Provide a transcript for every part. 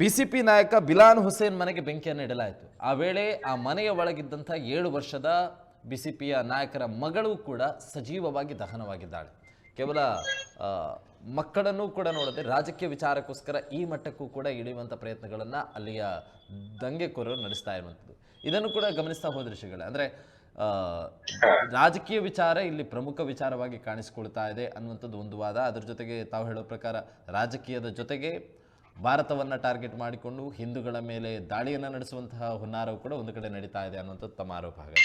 BCP ನಾಯಕ ಬಿಲಾನ್ ಹುಸೇನ್ ಮನೆಗೆ ಬೆಂಕಿಯನ್ನು ಇಡಲಾಯಿತು. ಆ ವೇಳೆ ಆ ಮನೆಯ ಒಳಗಿದ್ದಂಥ ಏಳು ವರ್ಷದ ಬಿಸಿಪಿಯ ನಾಯಕರ ಮಗಳು ಕೂಡ ಸಜೀವವಾಗಿ ದಹನವಾಗಿದ್ದಾಳೆ. ಕೇವಲ ಮಕ್ಕಳನ್ನು ಕೂಡ ನೋಡದೆ ರಾಜಕೀಯ ವಿಚಾರಕ್ಕೋಸ್ಕರ ಈ ಮಟ್ಟಕ್ಕೂ ಕೂಡ ಇಳಿಯುವಂಥ ಪ್ರಯತ್ನಗಳನ್ನು ಅಲ್ಲಿಯ ದಂಗೆಕೋರರು ನಡೆಸ್ತಾ ಇರುವಂಥದ್ದು. ಇದನ್ನು ಕೂಡ ಗಮನಿಸ್ತಾ ಹೋದ ಶ್ರೀಗಳೇ ಅಂದರೆ ರಾಜಕೀಯ ವಿಚಾರ ಇಲ್ಲಿ ಪ್ರಮುಖ ವಿಚಾರವಾಗಿ ಕಾಣಿಸಿಕೊಳ್ತಾ ಇದೆ ಅನ್ನುವಂಥದ್ದು ಒಂದು ವಾದ. ಅದರ ಜೊತೆಗೆ ತಾವು ಹೇಳೋ ಪ್ರಕಾರ ರಾಜಕೀಯದ ಜೊತೆಗೆ ಭಾರತವನ್ನು ಟಾರ್ಗೆಟ್ ಮಾಡಿಕೊಂಡು ಹಿಂದೂಗಳ ಮೇಲೆ ದಾಳಿಯನ್ನು ನಡೆಸುವಂತಹ ಹುನ್ನಾರವು ಕೂಡ ಒಂದು ಕಡೆ ನಡೀತಾ ಇದೆ ಅನ್ನುವಂಥದ್ದು ತಮ್ಮ ಆರೋಪ ಆಗಿದೆ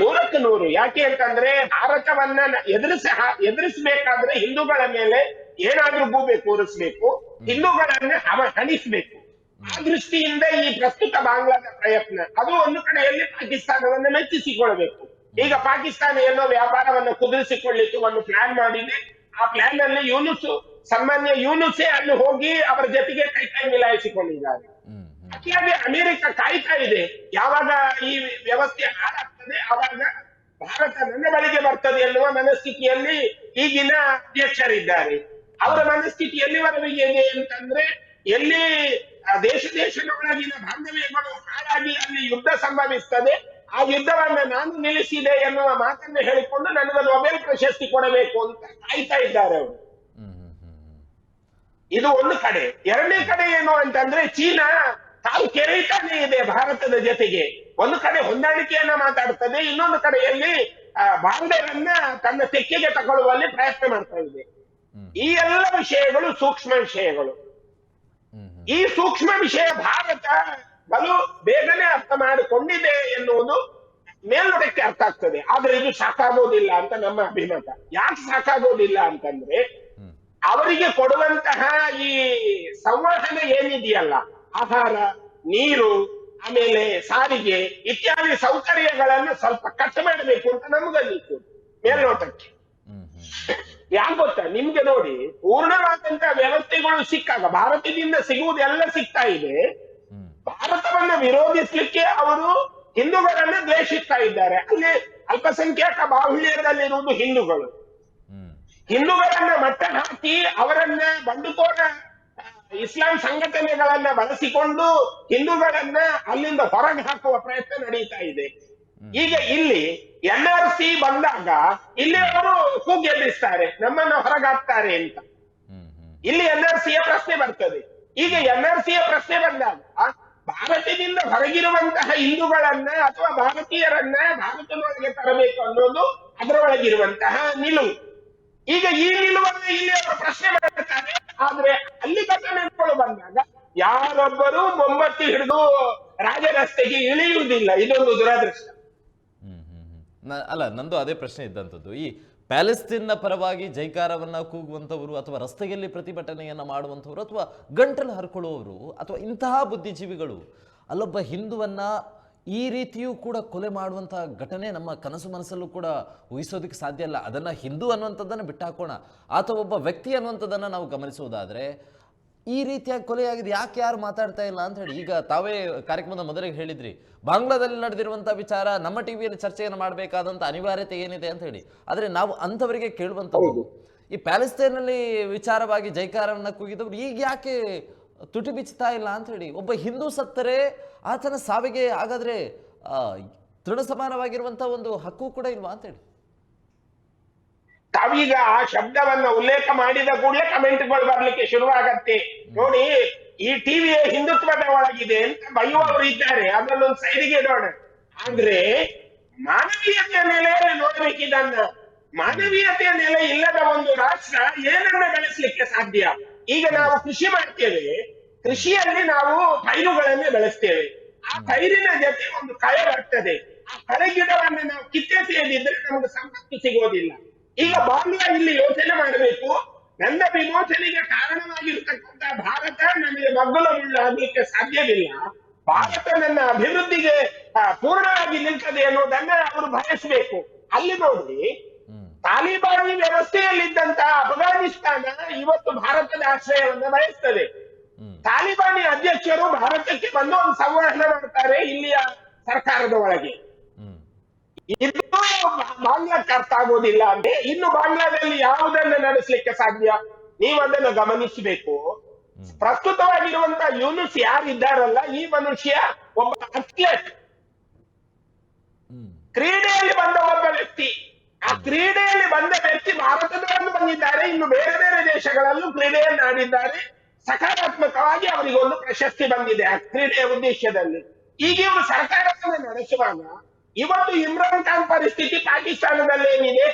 ನೂರಕ್ಕೆ ನೂರು. ಯಾಕೆ ಅಂತಂದ್ರೆ ಭಾರತವನ್ನ ಎದುರಿಸ ಎದುರಿಸಬೇಕಾದ್ರೆ ಹಿಂದೂಗಳ ಮೇಲೆ ಏನಾದ್ರೂ ಗೂಬೆ ಕೂರಿಸ್ಬೇಕು ಹಿಂದೂಗಳನ್ನ ಅವ ಹಣಿಸ್ಬೇಕು ಆ ದೃಷ್ಟಿಯಿಂದ ಈ ಪ್ರಸ್ತುತ ಬಾಂಗ್ಲಾದ ಪ್ರಯತ್ನ ಅದು ಒಂದು ಕಡೆಯಲ್ಲಿ ಪಾಕಿಸ್ತಾನವನ್ನ ಮೆಚ್ಚಿಸಿಕೊಳ್ಬೇಕು. ಈಗ ಪಾಕಿಸ್ತಾನ ಏನೋ ವ್ಯಾಪಾರವನ್ನು ಕುದುರಿಸಿಕೊಳ್ಳಿಕ್ಕೆ ಒಂದು ಪ್ಲಾನ್ ಮಾಡಿದೆ. ಆ ಪ್ಲಾನ್ ಅಲ್ಲಿ ಯೂನುಸ್ ಸಾಮಾನ್ಯ ಯೂನುಸೇ ಅಲ್ಲಿ ಹೋಗಿ ಅವರ ಜೊತೆಗೆ ಕೈ ಕೈ ಮಿಲಾಯಿಸಿಕೊಂಡಿದ್ದಾರೆ. ಅತಿಯಾಗಿ ಅಮೆರಿಕ ಕಾಯ್ತಾ ಇದೆ. ಯಾವಾಗ ಈ ವ್ಯವಸ್ಥೆ ಹಾಳಾಗ್ತದೆ ಆವಾಗ ಭಾರತ ನನ್ನ ಬಳಿಗೆ ಬರ್ತದೆ ಎನ್ನುವ ಮನಸ್ಥಿತಿಯಲ್ಲಿ ಈಗಿನ ಅಧ್ಯಕ್ಷರಿದ್ದಾರೆ. ಅವರ ಮನಸ್ಥಿತಿ ಎಲ್ಲಿವರೆಗೆ ಇದೆ ಅಂತಂದ್ರೆ ಎಲ್ಲಿ ದೇಶ ದೇಶ ದೇಶದೊಳಗಿನ ಬಾಂಧವ್ಯಗಳು ಹಾಳಾಗಿ ಅಲ್ಲಿ ಯುದ್ಧ ಸಂಭವಿಸ್ತದೆ ಆ ಯುದ್ಧವನ್ನ ನಾನು ನಿಲ್ಲಿಸಿದೆ ಎನ್ನುವ ಮಾತನ್ನು ಹೇಳಿಕೊಂಡು ನನಗೆ ನೊಬೆಲ್ ಪ್ರಶಸ್ತಿ ಕೊಡಬೇಕು ಅಂತ ಕಾಯ್ತಾ ಇದ್ದಾರೆ ಅವರು. ಇದು ಒಂದು ಕಡೆ. ಎರಡನೇ ಕಡೆ ಏನು ಅಂತಂದ್ರೆ ಚೀನಾ ತಾವು ಕೆರೆಯುತ್ತಾನೆ ಇದೆ ಭಾರತದ ಜೊತೆಗೆ. ಒಂದು ಕಡೆ ಹೊಂದಾಣಿಕೆಯನ್ನ ಮಾತಾಡ್ತದೆ ಇನ್ನೊಂದು ಕಡೆಯಲ್ಲಿ ಆ, ಬಾಂಗ್ಲಾರನ್ನ ತನ್ನ ತೆಕ್ಕೆಗೆ ತಗೊಳ್ಳುವಲ್ಲಿ ಪ್ರಯತ್ನ ಮಾಡ್ತಾ ಇದೆ. ಈ ಎಲ್ಲ ವಿಷಯಗಳು ಸೂಕ್ಷ್ಮ ವಿಷಯಗಳು. ಈ ಸೂಕ್ಷ್ಮ ವಿಷಯ ಭಾರತ ಬಲು ಬೇಗನೆ ಅರ್ಥ ಮಾಡಿಕೊಂಡಿದೆ ಎನ್ನುವುದು ಮೇಲ್ನೋಟಕ್ಕೆ ಅರ್ಥ ಆಗ್ತದೆ. ಆದ್ರೆ ಇದು ಸಾಕಾಗೋದಿಲ್ಲ ಅಂತ ನಮ್ಮ ಅಭಿಮತ. ಯಾಕೆ ಸಾಕಾಗೋದಿಲ್ಲ ಅಂತಂದ್ರೆ ಅವರಿಗೆ ಕೊಡುವಂತಹ ಈ ಸಂವಹನ ಏನಿದೆಯಲ್ಲ ಆಹಾರ ನೀರು ಆಮೇಲೆ ಸಾರಿಗೆ ಇತ್ಯಾದಿ ಸೌಕರ್ಯಗಳನ್ನು ಸ್ವಲ್ಪ ಕಟ್ ಮಾಡಬೇಕು ಅಂತ ನಮಗನ್ನಿತ್ತು ಮೇಲ್ನೋಟಕ್ಕೆ. ಯಾಕೆ ಗೊತ್ತಾ? ನಿಮ್ಗೆ ನೋಡಿ ಪೂರ್ಣವಾದಂತಹ ವ್ಯವಸ್ಥೆಗಳು ಸಿಕ್ಕಾಗ ಭಾರತದಿಂದ ಸಿಗುವುದೆಲ್ಲ ಸಿಗ್ತಾ ಇದೆ. ಭಾರತವನ್ನು ವಿರೋಧಿಸ್ಲಿಕ್ಕೆ ಅವರು ಹಿಂದೂಗಳನ್ನು ದ್ವೇಷಿಸ್ತಾ ಇದ್ದಾರೆ. ಅಲ್ಲಿ ಅಲ್ಪಸಂಖ್ಯಾತ ಬಾಹುಳ್ಯದಲ್ಲಿರುವುದು ಹಿಂದೂಗಳು. ಹಿಂದೂಗಳನ್ನ ಮಟ್ಟ ಹಾಕಿ ಅವರನ್ನ ಬಂಡುಕೋರ ಇಸ್ಲಾಂ ಸಂಘಟನೆಗಳನ್ನ ಬಳಸಿಕೊಂಡು ಹಿಂದೂಗಳನ್ನ ಅಲ್ಲಿಂದ ಹೊರಗೆ ಹಾಕುವ ಪ್ರಯತ್ನ ನಡೀತಾ ಇದೆ. ಈಗ ಇಲ್ಲಿ ಎನ್ ಆರ್ ಸಿ ಬಂದಾಗ ಇಲ್ಲಿ ಅವರು ಕೂಗೆಬ್ಬಿಸ್ತಾರೆ ನಮ್ಮನ್ನ ಹೊರಗಾಕ್ತಾರೆ ಅಂತ. ಇಲ್ಲಿ ಎನ್ ಆರ್ ಸಿಯ ಪ್ರಶ್ನೆ ಬರ್ತದೆ. ಈಗ ಎನ್ ಆರ್ ಸಿಯ ಪ್ರಶ್ನೆ ಬಂದಾಗ ಭಾರತದಿಂದ ಹೊರಗಿರುವಂತಹ ಹಿಂದೂಗಳನ್ನ ಅಥವಾ ಭಾರತೀಯರನ್ನ ಭಾರತದೊಳಗೆ ತರಬೇಕು ಅನ್ನೋದು ಅದರೊಳಗಿರುವಂತಹ ನಿಲುವು. ಈಗ ಈ ನಿಲುವನ್ನು ಇಲ್ಲಿ ಅವರು ಪ್ರಶ್ನೆ ಮಾಡ್ತಾರೆ. ಆದ್ರೆ ಅಲ್ಲಿ ಘಟನೆಗಳು ಬಂದಾಗ ಯಾರೊಬ್ಬರು ಮೊಮ್ಮತ್ತಿ ಹಿಡಿದು ರಾಜರಸ್ತೆಗೆ ಇಳಿಯುವುದಿಲ್ಲ. ಇದೊಂದು ದುರದೃಷ್ಟ. ಅಲ್ಲ, ನಂದು ಅದೇ ಪ್ರಶ್ನೆ ಇದ್ದಂಥದ್ದು. ಈ ಪ್ಯಾಲೆಸ್ತೀನ್ನ ಪರವಾಗಿ ಜೈಕಾರವನ್ನ ಕೂಗುವಂಥವರು ಅಥವಾ ರಸ್ತೆಯಲ್ಲಿ ಪ್ರತಿಭಟನೆಯನ್ನ ಮಾಡುವಂಥವ್ರು ಅಥವಾ ಗಂಟಲು ಹರ್ಕೊಳ್ಳುವವರು ಅಥವಾ ಇಂತಹ ಬುದ್ಧಿಜೀವಿಗಳು ಅಲ್ಲೊಬ್ಬ ಹಿಂದುವನ್ನ ಈ ರೀತಿಯೂ ಕೂಡ ಕೊಲೆ ಮಾಡುವಂತಹ ಘಟನೆ ನಮ್ಮ ಕನಸು ಮನಸ್ಸಲ್ಲೂ ಕೂಡ ಊಹಿಸೋದಕ್ಕೆ ಸಾಧ್ಯ ಇಲ್ಲ. ಅದನ್ನ ಹಿಂದೂ ಅನ್ನುವಂಥದ್ದನ್ನು ಬಿಟ್ಟಾಕೋಣ. ಅಥವಾ ಒಬ್ಬ ವ್ಯಕ್ತಿ ಅನ್ನುವಂಥದ್ದನ್ನು ನಾವು ಗಮನಿಸುವುದಾದ್ರೆ ಈ ರೀತಿಯಾಗಿ ಕೊಲೆಯಾಗಿದೆ. ಯಾಕೆ ಯಾರು ಮಾತಾಡ್ತಾ ಇಲ್ಲ ಅಂತ ಹೇಳಿ ಈಗ ತಾವೇ ಕಾರ್ಯಕ್ರಮದ ಮೊದಲಿಗೆ ಹೇಳಿದ್ರಿ. ಬಾಂಗ್ಲಾದಲ್ಲಿ ನಡೆದಿರುವಂಥ ವಿಚಾರ ನಮ್ಮ ಟಿವಿಯಲ್ಲಿ ಚರ್ಚೆಯನ್ನು ಮಾಡಬೇಕಾದಂಥ ಅನಿವಾರ್ಯತೆ ಏನಿದೆ ಅಂತ ಹೇಳಿ. ಆದರೆ ನಾವು ಅಂಥವರಿಗೆ ಕೇಳುವಂಥದ್ದು ಈ ಪ್ಯಾಲೆಸ್ತೇನಲ್ಲಿ ವಿಚಾರವಾಗಿ ಜೈಕಾರವನ್ನು ಕೂಗಿದವರು ಈಗ ಯಾಕೆ ತುಟಿ ಬಿಚ್ಚುತ್ತಾ ಇಲ್ಲ ಅಂತ ಹೇಳಿ. ಒಬ್ಬ ಹಿಂದೂ ಸತ್ತರೆ ಆತನ ಸಾವಿಗೆ ಹಾಗಾದ್ರೆ ತೃಣ ಸಮಾನವಾಗಿರುವಂಥ ಒಂದು ಹಕ್ಕು ಕೂಡ ಇಲ್ವಾ ಅಂತ ಹೇಳಿ. ತಾವೀಗ ಆ ಶಬ್ದವನ್ನ ಉಲ್ಲೇಖ ಮಾಡಿದ ಕೂಡಲೇ ಕಮೆಂಟ್ಗಳು ಬರ್ಲಿಕ್ಕೆ ಶುರುವಾಗತ್ತೆ. ನೋಡಿ, ಈ ಟಿವಿಯ ಹಿಂದುತ್ವದ ಒಳಗಿದೆ ಅಂತ ಬೈಯುವವರು ಇದ್ದಾರೆ. ಅದನ್ನೊಂದು ಸೈಡಿಗೆ ಇಡೋಣ ಆದ್ರೆ, ಮಾನವೀಯತೆಯ ನೆಲೆ ನೋಡ್ಬೇಕಿದನ್ನ ಮಾನವೀಯತೆಯ ನೆಲೆ ಇಲ್ಲದ ಒಂದು ರಾಷ್ಟ್ರ ಏನನ್ನ ಗಳಿಸ್ಲಿಕ್ಕೆ ಸಾಧ್ಯ? ಈಗ ನಾವು ಕೃಷಿ ಮಾಡ್ತೇವೆ. ಕೃಷಿಯಲ್ಲಿ ನಾವು ಪೈರುಗಳನ್ನೇ ಬೆಳೆಸ್ತೇವೆ. ಆ ಪೈರಿನ ಜೊತೆ ಒಂದು ಕಳೆ ಬರ್ತದೆ. ಆ ಕಳೆ ಗಿಡವನ್ನು ನಾವು ಕಿತ್ತೆಸೆಯದಿದ್ರೆ ನಮಗೆ ಸಂಪತ್ತು ಸಿಗೋದಿಲ್ಲ. ಈಗ ಬಾಂಗ್ಲಾ ಇಲ್ಲಿ ಯೋಚನೆ ಮಾಡಬೇಕು. ನನ್ನ ವಿಮೋಚನೆಗೆ ಕಾರಣವಾಗಿರ್ತಕ್ಕಂಥ ಭಾರತ ನನಗೆ ಮಗ್ಗುಲ ಮುಳ್ಳಾಗಲಿಕ್ಕೆ ಸಾಧ್ಯವಿಲ್ಲ. ಭಾರತ ನನ್ನ ಅಭಿವೃದ್ಧಿಗೆ ಪೂರ್ಣವಾಗಿ ನಿಲ್ತದೆ ಅನ್ನೋದನ್ನ ಅವರು ಬಯಸಬೇಕು ಅಲ್ಲಿ ನೋಡಿ ತಾಲಿಬಾನಿ ವ್ಯವಸ್ಥೆಯಲ್ಲಿದ್ದಂತಹ ಅಫ್ಘಾನಿಸ್ತಾನ ಇವತ್ತು ಭಾರತದ ಆಶ್ರಯವನ್ನ ಬಯಸ್ತದೆ ತಾಲಿಬಾನಿ ಅಧ್ಯಕ್ಷರು ಭಾರತಕ್ಕೆ ಬಂದು ಒಂದು ಸಂವಹನ ಮಾಡ್ತಾರೆ ಇಲ್ಲಿಯ ಸರ್ಕಾರದ ಒಳಗೆ. ಇನ್ನೂ ಇದು ಬಾಂಗ್ಲಾಕ್ಕೆ ಅರ್ಥ ಆಗೋದಿಲ್ಲ ಅಂದ್ರೆ ಇನ್ನು ಬಾಂಗ್ಲಾದಲ್ಲಿ ಯಾವುದನ್ನ ನಡೆಸಲಿಕ್ಕೆ ಸಾಧ್ಯ? ನೀವು ಅದನ್ನು ಗಮನಿಸಬೇಕು. ಪ್ರಸ್ತುತವಾಗಿರುವಂತ ಯೂನುಸ್ ಯಾರಿದ್ದಾರಲ್ಲ ಈ ಮನುಷ್ಯ ಒಬ್ಬ ಅಥ್ಲೆಟ್ ಕ್ರೀಡೆಯಲ್ಲಿ ಬಂದ ಒಬ್ಬ ವ್ಯಕ್ತಿ. ಆ ಕ್ರೀಡೆಯಲ್ಲಿ ಬಂದ ವ್ಯಕ್ತಿ ಭಾರತದಲ್ಲೂ ಬಂದಿದ್ದಾರೆ ಇನ್ನು ಬೇರೆ ಬೇರೆ ದೇಶಗಳಲ್ಲೂ ಕ್ರೀಡೆಯನ್ನು ಆಡಿದ್ದಾರೆ ಸಕಾರಾತ್ಮಕವಾಗಿ ಅವರಿಗೆ ಒಂದು ಪ್ರಶಸ್ತಿ ಬಂದಿದೆ ಆ ಕ್ರೀಡೆಯ ಉದ್ದೇಶದಲ್ಲಿ. ಈಗ ಇವರು ಸರ್ಕಾರವನ್ನು ನಡೆಸುವಾಗ ಇವತ್ತು ಇಮ್ರಾನ್ ಖಾನ್ ಪರಿಸ್ಥಿತಿ ಪಾಕಿಸ್ತಾನದಲ್ಲಿ ಏನಿದೆ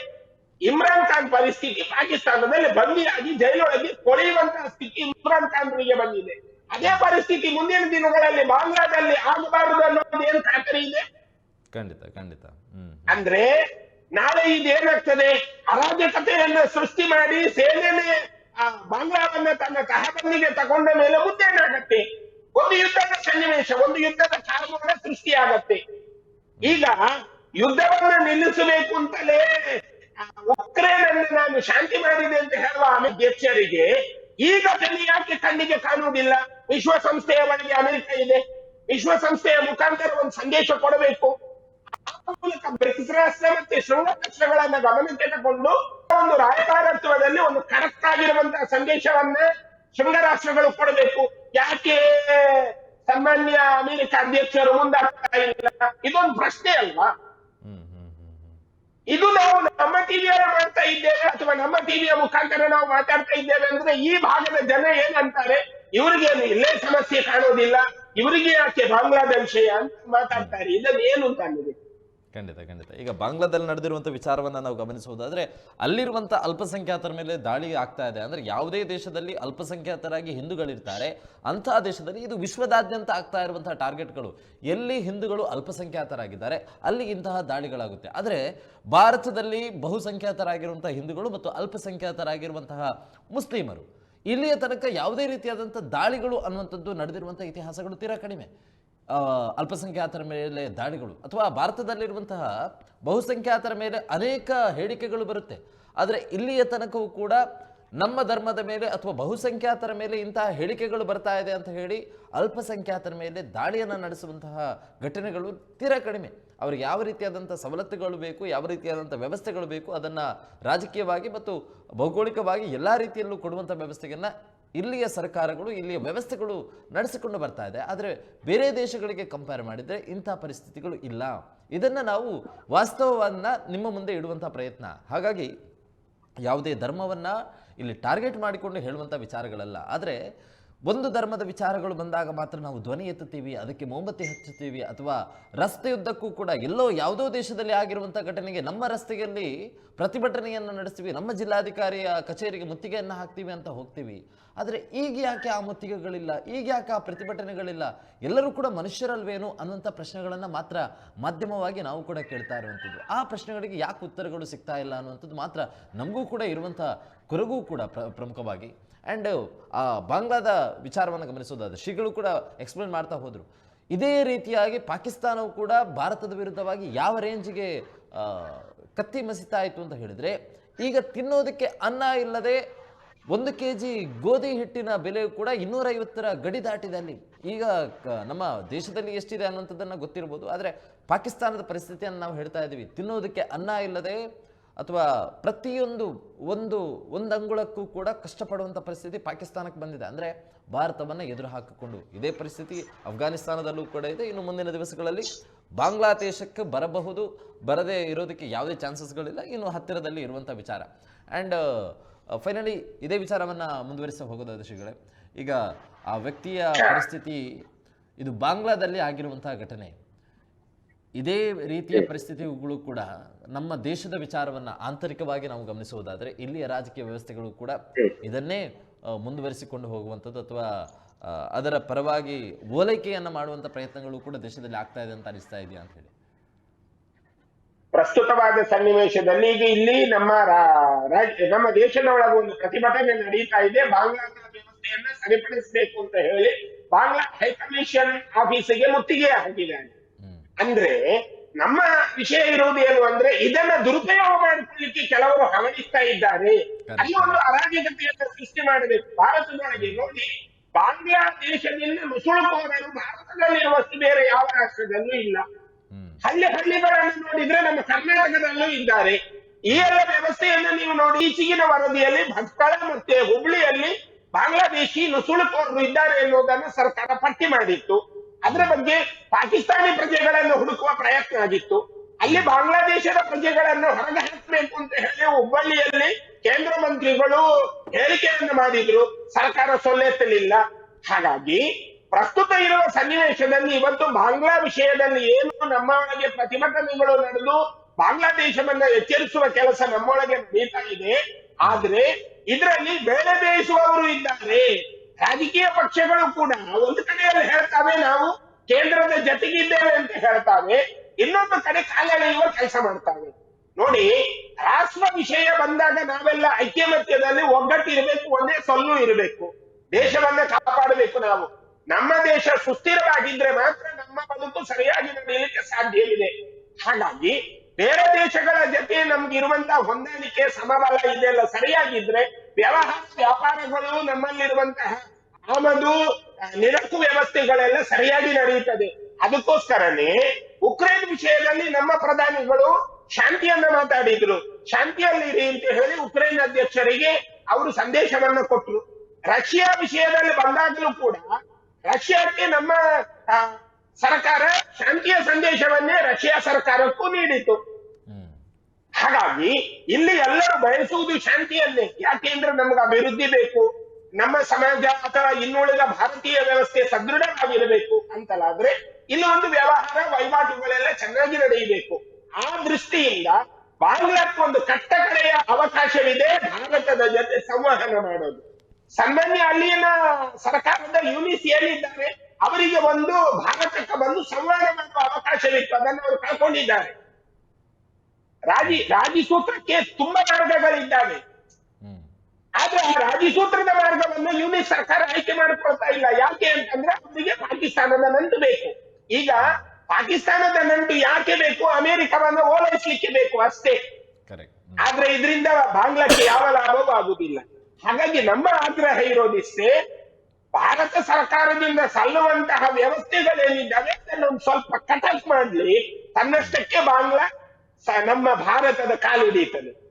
ಇಮ್ರಾನ್ ಖಾನ್ ಪರಿಸ್ಥಿತಿ ಪಾಕಿಸ್ತಾನದಲ್ಲಿ ಬಂದಿಯಾಗಿ ಜೈಲೊಳಗೆ ಕೊಳೆಯುವಂತಹ ಸ್ಥಿತಿ ಇಮ್ರಾನ್ ಖಾನ್ರಿಗೆ ಬಂದಿದೆ. ಅದೇ ಪರಿಸ್ಥಿತಿ ಮುಂದಿನ ದಿನಗಳಲ್ಲಿ ಬಾಂಗ್ಲಾದಲ್ಲಿ ಆಗಬಾರದು ಅನ್ನೋದು ಏನು ಖಾತರಿ ಇದೆ? ಖಂಡಿತ ಖಂಡಿತ. ಅಂದ್ರೆ ನಾಳೆ ಇದೇನಾಗ್ತದೆ? ಅರಾಜಕತೆಯನ್ನು ಸೃಷ್ಟಿ ಮಾಡಿ ಸೇನೆನೆ ಆ ಬಾಂಗ್ಲಾವನ್ನ ತನ್ನ ತಹಬಂದಿಗೆ ತಗೊಂಡ ಮೇಲೆ ಉದ್ದೇನಾಗತ್ತೆ ಒಂದು ಯುದ್ಧದ ಸನ್ನಿವೇಶ, ಒಂದು ಯುದ್ಧದ ಕಾರಣ ಸೃಷ್ಟಿಯಾಗತ್ತೆ. ಈಗ ಯುದ್ಧವನ್ನ ನಿಲ್ಲಿಸಬೇಕು ಅಂತಲೇ ಉಕ್ರೇನ್ ಉಕ್ರೇನ್ ನಾನು ಶಾಂತಿ ಮಾಡಿದೆ ಅಂತ ಹೇಳುವ ಅಧ್ಯಕ್ಷರಿಗೆ ಈಗ ಘಟನೆ ಯಾಕೆ ಕಣ್ಣಿಗೆ ಕಾಣುವುದಿಲ್ಲ. ವಿಶ್ವಸಂಸ್ಥೆಯ ಒಳಗೆ ಅಮೆರಿಕ ಇದೆ. ವಿಶ್ವಸಂಸ್ಥೆಯ ಮುಖಾಂತರ ಒಂದು ಸಂದೇಶ ಕೊಡಬೇಕು. ಆ ಮೂಲಕ ಬ್ರಿಕ್ಸ್ ರಾಷ್ಟ್ರ ಮತ್ತೆ ಶೃಂಗರಾಷ್ಟ್ರಗಳನ್ನ ಗಮನಕ್ಕೆ ತಗೊಂಡು ಒಂದು ರಾಯಭಾರತ್ವದಲ್ಲಿ ಒಂದು ಕರೆಕ್ಟ್ ಆಗಿರುವಂತಹ ಸಂದೇಶವನ್ನ ಶೃಂಗರಾಷ್ಟ್ರಗಳು ಕೊಡಬೇಕು. ಯಾಕೆ ಸನ್ಮಾನ್ಯ ಅಮೆರಿಕ ಅಧ್ಯಕ್ಷರು ಮುಂದಾಗ್ತಾ ಇಲ್ಲ? ಇದೊಂದು ಪ್ರಶ್ನೆ ಅಲ್ವಾ? ಇದು ನಾವು ನಮ್ಮ ಟಿವಿಯಲ್ಲಿ ಮಾಡ್ತಾ ಇದ್ದೇವೆ ಅಥವಾ ನಮ್ಮ ಟಿವಿಯ ಮುಖಾಂತರ ನಾವು ಮಾತಾಡ್ತಾ ಇದ್ದೇವೆ ಅಂದ್ರೆ ಈ ಭಾಗದ ಜನ ಏನಂತಾರೆ? ಇವ್ರಿಗೆ ಇಲ್ಲೇ ಸಮಸ್ಯೆ ಕಾಣೋದಿಲ್ಲ. ಇವರಿಗೆ ಯಾಕೆ ಬಾಂಗ್ಲಾದ ವಿಷಯ ಅಂತ ಮಾತಾಡ್ತಾರೆ? ಇದನ್ನೇನು ಏನು ಅಂತ ಅನ್ನೋದು. ಖಂಡಿತ ಖಂಡಿತ. ಈಗ ಬಾಂಗ್ಲಾದಲ್ಲಿ ನಡೆದಿರುವಂಥ ವಿಚಾರವನ್ನು ನಾವು ಗಮನಿಸುವುದಾದರೆ ಅಲ್ಲಿರುವಂಥ ಅಲ್ಪಸಂಖ್ಯಾತರ ಮೇಲೆ ದಾಳಿ ಆಗ್ತಾ ಇದೆ. ಅಂದ್ರೆ ಯಾವುದೇ ದೇಶದಲ್ಲಿ ಅಲ್ಪಸಂಖ್ಯಾತರಾಗಿ ಹಿಂದೂಗಳಿರ್ತಾರೆ ಅಂತಹ ದೇಶದಲ್ಲಿ ಇದು ವಿಶ್ವದಾದ್ಯಂತ ಆಗ್ತಾ ಇರುವಂಥ ಟಾರ್ಗೆಟ್ಗಳು. ಎಲ್ಲಿ ಹಿಂದೂಗಳು ಅಲ್ಪಸಂಖ್ಯಾತರಾಗಿದ್ದಾರೆ, ಅಲ್ಲಿ ಇಂತಹ ದಾಳಿಗಳಾಗುತ್ತೆ. ಆದರೆ, ಭಾರತದಲ್ಲಿ ಬಹುಸಂಖ್ಯಾತರಾಗಿರುವಂಥ ಹಿಂದೂಗಳು ಮತ್ತು ಅಲ್ಪಸಂಖ್ಯಾತರಾಗಿರುವಂತಹ ಮುಸ್ಲಿಮರು. ಇಲ್ಲಿಯ ತನಕ ಯಾವುದೇ ರೀತಿಯಾದಂಥ ದಾಳಿಗಳು ಅನ್ನುವಂಥದ್ದು ನಡೆದಿರುವಂಥ ಇತಿಹಾಸಗಳು ತೀರಾ ಕಡಿಮೆ. ಅಲ್ಪಸಂಖ್ಯಾತರ ಮೇಲೆ ದಾಳಿಗಳು ಅಥವಾ ಭಾರತದಲ್ಲಿರುವಂತಹ ಬಹುಸಂಖ್ಯಾತರ ಮೇಲೆ ಅನೇಕ ಹೇಳಿಕೆಗಳು ಬರುತ್ತೆ. ಆದರೆ ಇಲ್ಲಿಯ ತನಕವೂ ಕೂಡ ನಮ್ಮ ಧರ್ಮದ ಮೇಲೆ ಅಥವಾ ಬಹುಸಂಖ್ಯಾತರ ಮೇಲೆ ಇಂತಹ ಹೇಳಿಕೆಗಳು ಬರ್ತಾ ಇದೆ ಅಂತ ಹೇಳಿ ಅಲ್ಪಸಂಖ್ಯಾತರ ಮೇಲೆ ದಾಳಿಯನ್ನು ನಡೆಸುವಂತಹ ಘಟನೆಗಳು ತೀರಾ ಕಡಿಮೆ. ಅವ್ರಿಗೆ ಯಾವ ರೀತಿಯಾದಂಥ ಸವಲತ್ತುಗಳು ಬೇಕು, ಯಾವ ರೀತಿಯಾದಂಥ ವ್ಯವಸ್ಥೆಗಳು ಬೇಕು ಅದನ್ನು ರಾಜಕೀಯವಾಗಿ ಮತ್ತು ಭೌಗೋಳಿಕವಾಗಿ ಎಲ್ಲ ರೀತಿಯಲ್ಲೂ ಕೊಡುವಂಥ ವ್ಯವಸ್ಥೆಯನ್ನು ಇಲ್ಲಿಯ ಸರ್ಕಾರಗಳು, ಇಲ್ಲಿಯ ವ್ಯವಸ್ಥೆಗಳು ನಡೆಸಿಕೊಂಡು ಬರ್ತಾ ಇದೆ. ಆದರೆ ಬೇರೆ ದೇಶಗಳಿಗೆ ಕಂಪೇರ್ ಮಾಡಿದರೆ ಇಂಥ ಪರಿಸ್ಥಿತಿಗಳು ಇಲ್ಲ. ಇದನ್ನು ನಾವು ವಾಸ್ತವವನ್ನು ನಿಮ್ಮ ಮುಂದೆ ಇಡುವಂಥ ಪ್ರಯತ್ನ. ಹಾಗಾಗಿ ಯಾವುದೇ ಧರ್ಮವನ್ನು ಇಲ್ಲಿ ಟಾರ್ಗೆಟ್ ಮಾಡಿಕೊಂಡು ಹೇಳುವಂಥ ವಿಚಾರಗಳಲ್ಲ. ಆದರೆ ಒಂದು ಧರ್ಮದ ವಿಚಾರಗಳು ಬಂದಾಗ ಮಾತ್ರ ನಾವು ಧ್ವನಿ ಎತ್ತುತ್ತೀವಿ, ಅದಕ್ಕೆ ಮೊಂಬತ್ತಿ ಹಚ್ಚುತ್ತೀವಿ ಅಥವಾ ರಸ್ತೆಯುದ್ದಕ್ಕೂ ಕೂಡ ಎಲ್ಲೋ ಯಾವುದೋ ದೇಶದಲ್ಲಿ ಆಗಿರುವಂಥ ಘಟನೆಗೆ ನಮ್ಮ ರಸ್ತೆಯಲ್ಲಿ ಪ್ರತಿಭಟನೆಯನ್ನು ನಡೆಸ್ತೀವಿ, ನಮ್ಮ ಜಿಲ್ಲಾಧಿಕಾರಿಯ ಕಚೇರಿಗೆ ಮುತ್ತಿಗೆಯನ್ನು ಹಾಕ್ತೀವಿ ಅಂತ ಹೋಗ್ತೀವಿ. ಆದರೆ ಈಗ ಯಾಕೆ ಆ ಮುತ್ತಿಗೆಗಳಿಲ್ಲ? ಈಗ ಯಾಕೆ ಆ ಪ್ರತಿಭಟನೆಗಳಿಲ್ಲ? ಎಲ್ಲರೂ ಕೂಡ ಮನುಷ್ಯರಲ್ವೇನು ಅನ್ನುವಂಥ ಪ್ರಶ್ನೆಗಳನ್ನು ಮಾತ್ರ ಮಾಧ್ಯಮವಾಗಿ ನಾವು ಕೂಡ ಕೇಳ್ತಾ ಇರುವಂಥದ್ದು. ಆ ಪ್ರಶ್ನೆಗಳಿಗೆ ಯಾಕೆ ಉತ್ತರಗಳು ಸಿಗ್ತಾ ಇಲ್ಲ ಅನ್ನುವಂಥದ್ದು ಮಾತ್ರ ನಮಗೂ ಕೂಡ ಇರುವಂಥ ಕೊರಗೂ ಕೂಡ ಪ್ರ, ಪ್ರಮುಖವಾಗಿ. ಆ್ಯಂಡ್ ಬಾಂಗ್ಲಾದ ವಿಚಾರವನ್ನು ಗಮನಿಸೋದಾದ್ರೆ, ಶ್ರೀಗಳು ಕೂಡ ಎಕ್ಸ್ಪ್ಲೇನ್ ಮಾಡ್ತಾ ಹೋದರು. ಇದೇ ರೀತಿಯಾಗಿ ಪಾಕಿಸ್ತಾನವು ಕೂಡ ಭಾರತದ ವಿರುದ್ಧವಾಗಿ ಯಾವ ರೇಂಜಿಗೆ ಕತ್ತಿ ಮಸಿತಾ ಇತ್ತು ಅಂತ ಹೇಳಿದರೆ, ಈಗ ತಿನ್ನೋದಕ್ಕೆ ಅನ್ನ ಇಲ್ಲದೆ ಒಂದು ಕೆ ಜಿ ಗೋಧಿ ಹಿಟ್ಟಿನ ಬೆಲೆ ಕೂಡ ಇನ್ನೂರೈವತ್ತರ ಗಡಿ ದಾಟಿದೆ ಅಲ್ಲಿ. ಈಗ ನಮ್ಮ ದೇಶದಲ್ಲಿ ಎಷ್ಟಿದೆ ಅನ್ನೋಂಥದ್ದನ್ನು ಗೊತ್ತಿರ್ಬೋದು. ಆದರೆ ಪಾಕಿಸ್ತಾನದ ಪರಿಸ್ಥಿತಿಯನ್ನು ನಾವು ಹೇಳ್ತಾ ಇದ್ದೀವಿ. ತಿನ್ನೋದಕ್ಕೆ ಅನ್ನ ಇಲ್ಲದೆ ಅಥವಾ ಪ್ರತಿಯೊಂದು ಒಂದು ಒಂದು ಅಂಗುಳಕ್ಕೂ ಕೂಡ ಕಷ್ಟಪಡುವಂಥ ಪರಿಸ್ಥಿತಿ ಪಾಕಿಸ್ತಾನಕ್ಕೆ ಬಂದಿದೆ. ಅಂದರೆ ಭಾರತವನ್ನು ಎದುರು ಹಾಕಿಕೊಂಡು ಇದೇ ಪರಿಸ್ಥಿತಿ ಅಫ್ಘಾನಿಸ್ತಾನದಲ್ಲೂ ಕೂಡ ಇದೆ. ಇನ್ನು ಮುಂದಿನ ದಿವಸಗಳಲ್ಲಿ ಬಾಂಗ್ಲಾದೇಶಕ್ಕೆ ಬರಬಹುದು. ಬರದೇ ಇರೋದಕ್ಕೆ ಯಾವುದೇ ಚಾನ್ಸಸ್ಗಳಿಲ್ಲ. ಇನ್ನು ಹತ್ತಿರದಲ್ಲಿ ಇರುವಂಥ ವಿಚಾರ. ಆ್ಯಂಡ್ ಫೈನಲಿ ಇದೇ ವಿಚಾರವನ್ನು ಮುಂದುವರಿಸ ಹೋಗೋದಾದ ಶ್ರೀಗಳೇ, ಈಗ ಆ ವ್ಯಕ್ತಿಯ ಪರಿಸ್ಥಿತಿ ಇದು ಬಾಂಗ್ಲಾದಲ್ಲಿ ಆಗಿರುವಂತಹ ಘಟನೆ. ಇದೇ ರೀತಿಯ ಪರಿಸ್ಥಿತಿಗಳು ಕೂಡ ನಮ್ಮ ದೇಶದ ವಿಚಾರವನ್ನ ಆಂತರಿಕವಾಗಿ ನಾವು ಗಮನಿಸುವುದಾದ್ರೆ ಇಲ್ಲಿಯ ರಾಜಕೀಯ ವ್ಯವಸ್ಥೆಗಳು ಕೂಡ ಇದನ್ನೇ ಮುಂದುವರಿಸಿಕೊಂಡು ಹೋಗುವಂಥದ್ದು ಅಥವಾ ಅದರ ಪರವಾಗಿ ಓಲೈಕೆಯನ್ನ ಮಾಡುವಂತ ಪ್ರಯತ್ನಗಳು ಕೂಡ ದೇಶದಲ್ಲಿ ಆಗ್ತಾ ಇದೆ ಅಂತ ಅನಿಸ್ತಾ ಇದೆಯಾ ಅಂತ ಹೇಳಿ? ಪ್ರಸ್ತುತವಾದ ಸನ್ನಿವೇಶದಲ್ಲಿ ಈಗ ಇಲ್ಲಿ ನಮ್ಮ ನಮ್ಮ ದೇಶದ ಒಳಗೆ ಒಂದು ಪ್ರತಿಭಟನೆ ನಡೀತಾ ಇದೆ. ಬಾಂಗ್ಲಾದ ವ್ಯವಸ್ಥೆಯನ್ನ ಸರಿಪಡಿಸಬೇಕು ಅಂತ ಹೇಳಿ ಬಾಂಗ್ಲಾ ಹೈಕಮಿಷನ್ ಆಫೀಸಿಗೆ ಮುತ್ತಿಗೆ ಹಾಕಿದ್ದಾರೆ. ಅಂದ್ರೆ ನಮ್ಮ ವಿಷಯ ಇರುವುದು ಏನು ಅಂದ್ರೆ ಇದನ್ನ ದುರುಪಯೋಗ ಮಾಡಿಕೊಳ್ಳಿಕ್ಕೆ ಕೆಲವರು ಹವಣಿಸ್ತಾ ಇದ್ದಾರೆ. ಅಲ್ಲಿ ಒಂದು ಅರಾಜಕತೆಯನ್ನು ಸೃಷ್ಟಿ ಮಾಡಬೇಕು. ಭಾರತದೊಳಗೆ ನೋಡಿ ಬಾಂಗ್ಲಾದೇಶದಿಂದ ನುಸುಳುಕೋರರು ಭಾರತದಲ್ಲಿರುವಷ್ಟು ಬೇರೆ ಯಾವ ರಾಷ್ಟ್ರದಲ್ಲೂ ಇಲ್ಲ. ಹಳ್ಳಿ ಹಳ್ಳಿಗಳನ್ನು ನೋಡಿದ್ರೆ ನಮ್ಮ ಕರ್ನಾಟಕದಲ್ಲೂ ಇದ್ದಾರೆ. ಈ ಎಲ್ಲ ವ್ಯವಸ್ಥೆಯನ್ನು ನೀವು ನೋಡಿ ಈಚೆಗಿನ ವರದಿಯಲ್ಲಿ ಭಟ್ಕಳ ಮತ್ತೆ ಹುಬ್ಳಿಯಲ್ಲಿ ಬಾಂಗ್ಲಾದೇಶಿ ನುಸುಳುಕೋರರು ಇದ್ದಾರೆ ಎನ್ನುವುದನ್ನು ಸರ್ಕಾರ ಪಟ್ಟಿ ಮಾಡಿತ್ತು. ಅದರ ಬಗ್ಗೆ ಪಾಕಿಸ್ತಾನಿ ಪ್ರಜೆಗಳನ್ನು ಹುಡುಕುವ ಪ್ರಯತ್ನ ಆಗಿತ್ತು. ಅಲ್ಲಿ ಬಾಂಗ್ಲಾದೇಶದ ಪ್ರಜೆಗಳನ್ನು ಹೊರಗೆ ಹಾಕಬೇಕು ಅಂತ ಹೇಳಿ ಹುಬ್ಬಳ್ಳಿಯಲ್ಲಿ ಕೇಂದ್ರ ಮಂತ್ರಿಗಳು ಹೇಳಿಕೆಯನ್ನು ಮಾಡಿದ್ರು. ಸರ್ಕಾರ ಸೊಲ್ಲೆತ್ತಲಿಲ್ಲ. ಹಾಗಾಗಿ ಪ್ರಸ್ತುತ ಇರುವ ಸನ್ನಿವೇಶದಲ್ಲಿ ಇವತ್ತು ಬಾಂಗ್ಲಾ ವಿಷಯದಲ್ಲಿ ಏನು ನಮ್ಮ ಒಳಗೆ ಪ್ರತಿಭಟನೆಗಳು ನಡೆದು ಬಾಂಗ್ಲಾದೇಶವನ್ನ ಎಚ್ಚರಿಸುವ ಕೆಲಸ ನಮ್ಮೊಳಗೆ ನಡೀತಾ ಇದೆ. ಆದ್ರೆ ಇದರಲ್ಲಿ ಬೇಳೆ ಬೇಯಿಸುವವರು ಇದ್ದಾರೆ. ರಾಜಕೀಯ ಪಕ್ಷಗಳು ಕೂಡ ಒಂದು ಕಡೆಯಲ್ಲಿ ಹೇಳ್ತಾವೆ, ನಾವು ಕೇಂದ್ರದ ಜತೆಗಿದ್ದೇವೆ ಅಂತ ಹೇಳ್ತಾವೆ, ಇನ್ನೊಂದು ಕಡೆ ಕಾಲೆಳೆಯುವ ಕೆಲಸ ಮಾಡ್ತಾವೆ. ನೋಡಿ, ರಾಷ್ಟ್ರ ವಿಷಯ ಬಂದಾಗ ನಾವೆಲ್ಲ ಐಕ್ಯಮತ್ಯದಲ್ಲಿ ಒಗ್ಗಟ್ಟಿರ್ಬೇಕು, ಒಂದೇ ಸೊಲ್ಲು ಇರಬೇಕು. ದೇಶವನ್ನ ಕಾಪಾಡಬೇಕು ನಾವು. ನಮ್ಮ ದೇಶ ಸುಸ್ಥಿರವಾಗಿದ್ರೆ ಮಾತ್ರ ನಮ್ಮ ಬದುಕು ಸರಿಯಾಗಿ ನಡೆಯಲಿಕ್ಕೆ ಸಾಧ್ಯವಿದೆ. ಹಾಗಾಗಿ, ಬೇರೆ ದೇಶಗಳ ಜೊತೆ ನಮ್ಗಿರುವಂತಹ ಹೊಂದಾಣಿಕೆ, ಸಮಬಲ ಇದೆಲ್ಲ ಸರಿಯಾಗಿದ್ರೆ ವ್ಯವಹಾರ ವ್ಯಾಪಾರಗಳು ನಮ್ಮಲ್ಲಿರುವಂತಹ ಆಮದು ನಿರಕ್ಕು ನಿರಕು ವ್ಯವಸ್ಥೆಗಳೆಲ್ಲ ಸರಿಯಾಗಿ ನಡೆಯುತ್ತದೆ. ಅದಕ್ಕೋಸ್ಕರನೇ ಉಕ್ರೇನ್ ವಿಷಯದಲ್ಲಿ ನಮ್ಮ ಪ್ರಧಾನಿಗಳು ಶಾಂತಿಯನ್ನ ಮಾತಾಡಿದ್ರು. ಶಾಂತಿಯಲ್ಲಿರಿ ಅಂತ ಹೇಳಿ ಉಕ್ರೇನ್ ಅಧ್ಯಕ್ಷರಿಗೆ ಅವರು ಸಂದೇಶವನ್ನ ಕೊಟ್ಟರು ರಷ್ಯಾ ವಿಷಯದಲ್ಲಿ ಬಂದಾಗಲೂ ಕೂಡ ರಷ್ಯಾಕ್ಕೆ ನಮ್ಮ ಸರ್ಕಾರ ಶಾಂತಿಯ ಸಂದೇಶವನ್ನೇ ರಷ್ಯಾ ಸರ್ಕಾರಕ್ಕೂ ನೀಡಿತು. ಹಾಗಾಗಿ ಇಲ್ಲಿ ಎಲ್ಲರೂ ಬಯಸುವುದು ಶಾಂತಿಯನ್ನೇ ಯಾಕೆಂದ್ರೆ ನಮ್ಗೆ ಅಭಿವೃದ್ಧಿ ಬೇಕು. ನಮ್ಮ ಸಮಾಜ ಅಥವಾ ಇನ್ನುಳಿದ ಭಾರತೀಯ ವ್ಯವಸ್ಥೆ ಸದೃಢವಾಗಿರಬೇಕು ಅಂತಲಾದ್ರೆ ಇಲ್ಲಿ ಒಂದು ವ್ಯವಹಾರ, ವಹಿವಾಟುಗಳೆಲ್ಲ ಚೆನ್ನಾಗಿ ನಡೆಯಬೇಕು. ಆ ದೃಷ್ಟಿಯಿಂದ ಬಾಂಗ್ಲಾಕ್ಕೆ ಒಂದು ಕಟ್ಟಕಡೆಯ ಅವಕಾಶವಿದೆ ಭಾರತದ ಜೊತೆ ಸಂವಹನ ಮಾಡೋದು. ಸಾಮಾನ್ಯ ಅಲ್ಲಿನ ಸರ್ಕಾರದ ಯೂನಿಸ್ ಏನಿದ್ದಾರೆ, ಅವರಿಗೆ ಒಂದು ಭಾರತಕ್ಕೆ ಬಂದು ಸಂವಹನ ಮಾಡುವ ಅವಕಾಶವಿತ್ತು. ಅದನ್ನು ಅವರು ಕಳ್ಕೊಂಡಿದ್ದಾರೆ. ರಾಜಿ ರಾಜಿ ಸೂತ್ರಕ್ಕೆ ತುಂಬಾ ಮಾರ್ಗಗಳಿದ್ದಾವೆ. ಆದ್ರೆ ಆ ರಾಜಿ ಸೂತ್ರದ ಮಾರ್ಗವನ್ನು ಯುನಿ ಸರ್ಕಾರ ಆಯ್ಕೆ ಮಾಡಿಕೊಳ್ತಾ ಇಲ್ಲ. ಯಾಕೆ ಅಂತಂದ್ರೆ ಅವರಿಗೆ ಪಾಕಿಸ್ತಾನದ ನಂಟು ಬೇಕು. ಈಗ ಪಾಕಿಸ್ತಾನದ ನಂಟು ಯಾಕೆ ಬೇಕು? ಅಮೆರಿಕವನ್ನು ಓಲೈಸಲಿಕ್ಕೆ ಬೇಕು ಅಷ್ಟೇ. ಆದ್ರೆ ಇದರಿಂದ ಬಾಂಗ್ಲಾಕ್ಕೆ ಯಾವ ಲಾಭವೂ ಆಗುದಿಲ್ಲ ಹಾಗಾಗಿ ನಮ್ಮ ಆಗ್ರಹ ಇರೋದಿಷ್ಟೇ ಭಾರತ ಸರ್ಕಾರದಿಂದ ಸಲ್ಲುವಂತಹ ವ್ಯವಸ್ಥೆಗಳೇನಿದ್ದಾವೆ ಅದನ್ನು ಸ್ವಲ್ಪ ಕಟಕ್ ಮಾಡ್ಲಿ. ತನ್ನಷ್ಟಕ್ಕೆ ಬಾಂಗ್ಲಾ ನಮ್ಮ ಭಾರತದ ಕಾಲಿಡೀತದೆ